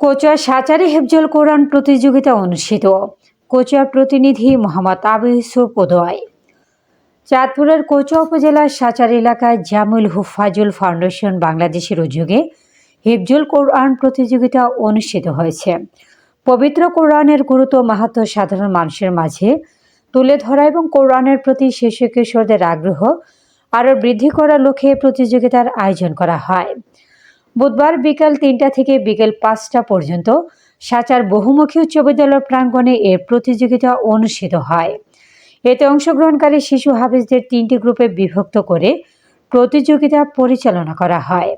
কোচুয়া সাচারি হেফজল কোরআন প্রতিযোগিতা অনুষ্ঠিত। কোচুয়ার প্রতিনিধি মোহাম্মদ আবু ইউসুফ উদয়। চাঁদপুরের কোচুয়া উপজেলার সাচার এলাকায় জামুল হুফাজুল ফাউন্ডেশন বাংলাদেশের উদ্যোগে হেফজুল কোরআন প্রতিযোগিতা অনুষ্ঠিত হয়েছে। পবিত্র কোরআনের গুরুত্ব মাহাত্ম সাধারণ মানুষের মাঝে তুলে ধরা এবং কোরআনের প্রতি শিশু কিশোরদের আগ্রহ আরও বৃদ্ধি করার লক্ষ্যে প্রতিযোগিতার আয়োজন করা হয়। বুধবার বিকাল তিনটা থেকে বিকেল পাঁচটা পর্যন্ত সাচার বহুমুখী উচ্চ বিদ্যালয় প্রাঙ্গণে এর প্রতিযোগিতা অনুষ্ঠিত হয়। এতে অংশগ্রহণকারী শিশু হাফিজদের তিনটি গ্রুপে বিভক্ত করে প্রতিযোগিতা পরিচালনা করা হয়।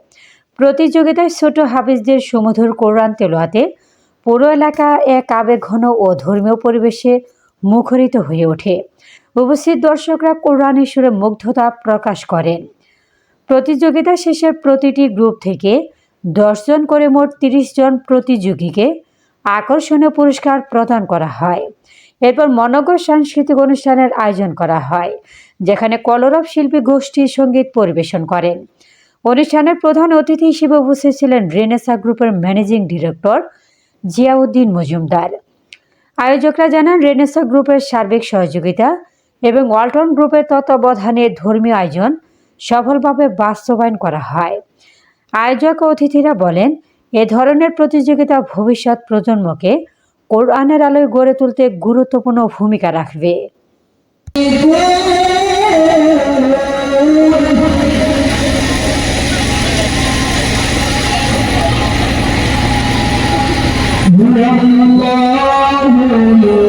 প্রতিযোগিতায় ছোট হাফিজদের সুমধুর কোরআন তেলোয়াতে পুরো এলাকা এক আবেগঘন ও ধর্মীয় পরিবেশে মুখরিত হয়ে ওঠে। উপস্থিত দর্শকরা কোরআনের সুরে মুগ্ধতা প্রকাশ করেন। প্রতিযোগিতা শেষে প্রতিটি গ্রুপ থেকে দশজন করে মোট তিরিশ জন প্রতিযোগীকে আকর্ষণীয় পুরস্কার প্রদান করা হয়। এরপর মনজ্ঞ সাংস্কৃতিক অনুষ্ঠানের আয়োজন করা হয়, যেখানে কলরব শিল্পী গোষ্ঠী সংগীত পরিবেশন করেন। অনুষ্ঠানের প্রধান অতিথি হিসেবে উপস্থিত ছিলেন রেনেসা গ্রুপের ম্যানেজিং ডিরেক্টর জিয়াউদ্দিন মজুমদার। আয়োজকরা জানান, রেনেসা গ্রুপের সার্বিক সহযোগিতা এবং ওয়ালটন গ্রুপের তত্ত্বাবধানে ধর্মীয় আয়োজন সফলভাবে বাস্তবায়ন করা হয় আয়োজক ও অতিথিরা বলেন এ ধরনের প্রতিযোগিতা ভবিষ্যৎ প্রজন্মকে কোরআনের আলোয় গড়ে তুলতে গুরুত্বপূর্ণ ভূমিকা রাখবে الله